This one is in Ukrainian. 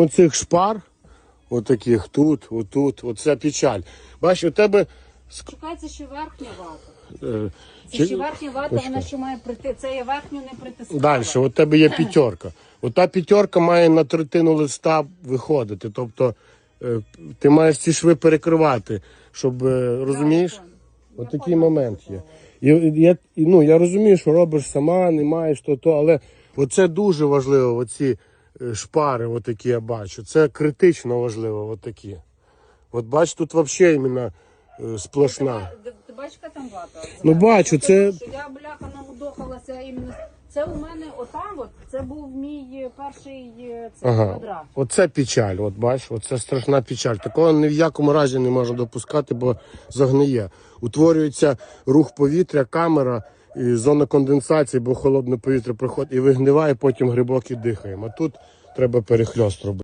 Оцих шпар, отаких тут, отут, оце печаль. Бачиш, у тебе це ще верхня вата. е, Це чи- ще верхня вата, вона ще має прийти. Це є верхню не притискала. Далі, у тебе є п'ятерка. Ота п'ятерка має на третину листа виходити. Тобто е, ти маєш ці шви перекривати, щоб е, розумієш? От такий момент є. І, я, ну, я розумію, що робиш сама, не маєш то, то, але оце дуже важливо, оці шпари, отакі я бачу. Це критично важливо, отакі. От бач, тут взагалі іменно е, сплошна. Ти, ти бачиш, яка там вата? Ну, бачу, це- Що я бляха намудохалася іменно. Це у мене отам, от, це був мій е, перший е, цей Ага. квадрат. Оце печаль, от бачиш, оце страшна печаль. Такого ні в якому разі не можна допускати, бо загниє. Утворюється рух повітря, камера, і зона конденсації, бо холодне повітря проходить і вигниває, потім грибок і дихаємо. А тут треба перехльост робити.